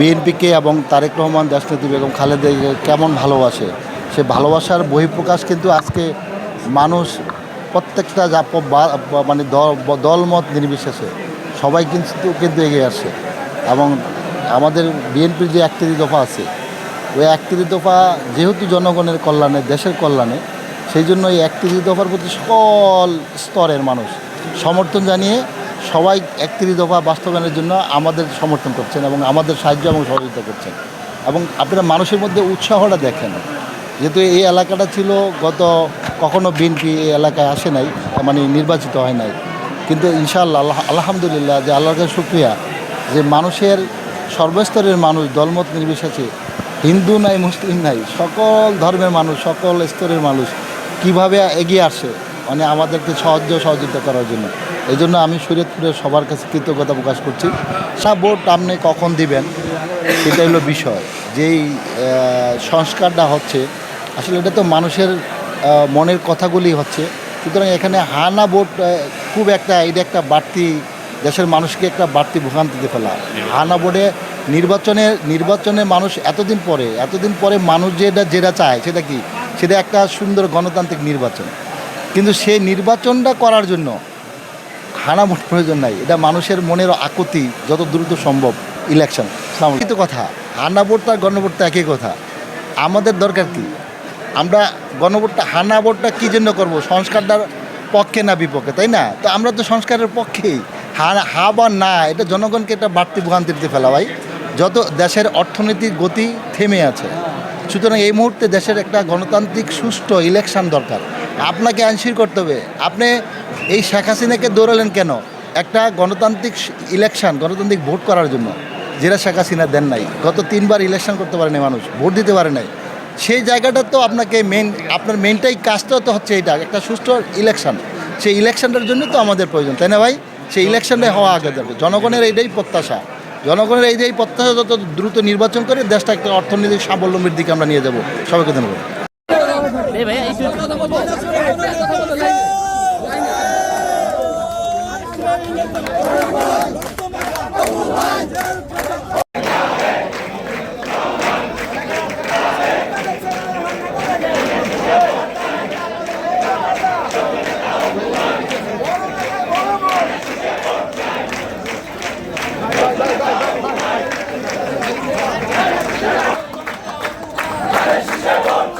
বিএনপিকে এবং তারেক রহমান, দেশনেত্রী বেগম খালেদা কেমন ভালোবাসে? সে ভালোবাসার বহিঃপ্রকাশ কিন্তু আজকে মানুষ প্রত্যেকটা যা মানে দল দলমত নির্বিশেষে সবাই কিন্তু কিন্তু এগিয়ে আসে। এবং আমাদের বিএনপির যে একত্রিশ দফা আছে, ওই একত্রিশ দফা যেহেতু জনগণের কল্যাণে, দেশের কল্যাণে, সেই জন্য এই একত্রিশ দফার প্রতি সকল স্তরের মানুষ সমর্থন জানিয়ে সবাই একত্রিশ দফা বাস্তবায়নের জন্য আমাদের সমর্থন করছেন এবং আমাদের সাহায্য এবং সহযোগিতা করছেন। এবং আপনারা মানুষের মধ্যে উৎসাহটা দেখেন। যেহেতু এই এলাকাটা ছিল গত কখনো বিএনপি এই এলাকায় আসে নাই মানে নির্বাচিত হয় নাই। কিন্তু ইনশাআল্লাহ, আল্লাহ, আলহামদুলিল্লাহ যে আল্লাহর কাছে শুক্রিয়া যে মানুষের সর্বস্তরের মানুষ দলমত নির্বিশেষে হিন্দু নাই, মুসলিম নাই, সকল ধর্মের মানুষ, সকল স্তরের মানুষ কীভাবে এগিয়ে আসে মানে আমাদেরকে সাহায্য সহযোগিতা করার জন্য। এই জন্য আমি শরীয়তপুরের সবার কাছে কৃতজ্ঞতা প্রকাশ করছি। সব ভোট আপনি কখন দিবেন? সেটা হলো বিষয়। যেই সংস্কারটা হচ্ছে, আসলে এটা তো মানুষের মনের কথাগুলি হচ্ছে। সুতরাং এখানে হানা ভোট খুব একটা, এটা একটা বাড়তি, দেশের মানুষকে একটা বাড়তি ভোগান্তিতে ফেলা। হানা ভোটে নির্বাচনে নির্বাচনে মানুষ এতদিন পরে এতদিন পরে মানুষ যেটা যেটা চায়, সেটা কি? সেটা একটা সুন্দর গণতান্ত্রিক নির্বাচন। কিন্তু সেই নির্বাচনটা করার জন্য হানা ভোট প্রয়োজন নাই। এটা মানুষের মনের আকুতি, যত দ্রুত সম্ভব। ইলেকশন। তো কথা। হানা ভোটটা গণভোটটা একই কথা। আমাদের দরকার কি? আমরা গণভোটটা হানা ভোটটা কী জন্য করব? সংস্কারটার পক্ষে না বিপক্ষে, তাই না? তো আমরা তো সংস্কারের পক্ষেই। হা হা বা না, এটা জনগণকে একটা বাড়তি ভোগান্তিতে ফেলা ভাই। যত দেশের অর্থনৈতিক গতি থেমে আছে, সুতরাং এই মুহূর্তে দেশের একটা গণতান্ত্রিক সুষ্ঠু ইলেকশন দরকার। আপনাকে আনসির করতে হবে। আপনি এই শেখ হাসিনাকে দৌড়ালেন কেন? একটা গণতান্ত্রিক ইলেকশন গণতান্ত্রিক ভোট করার জন্য, যেটা শেখ হাসিনা দেন নাই। গত তিনবার ইলেকশন করতে পারেনি মানুষ, ভোট দিতে পারে নাই। সেই জায়গাটা তো আপনাকে মেন আপনার মেনটাই কাজটা তো হচ্ছে এটা, একটা সুষ্ঠু ইলেকশন সেই ইলেকশনটার জন্য তো আমাদের প্রয়োজন, তাই না ভাই? সেই ইলেকশনটাই হওয়া আগে যাবে। জনগণের এইটাই প্রত্যাশা। জনগণের এই যে এই প্রত্যাশা, যত দ্রুত নির্বাচন করে দেশটা একটা অর্থনৈতিক স্বাবলম্বীর দিকে আমরা নিয়ে যাব। সবাইকে ধন্যবাদ। Shepard!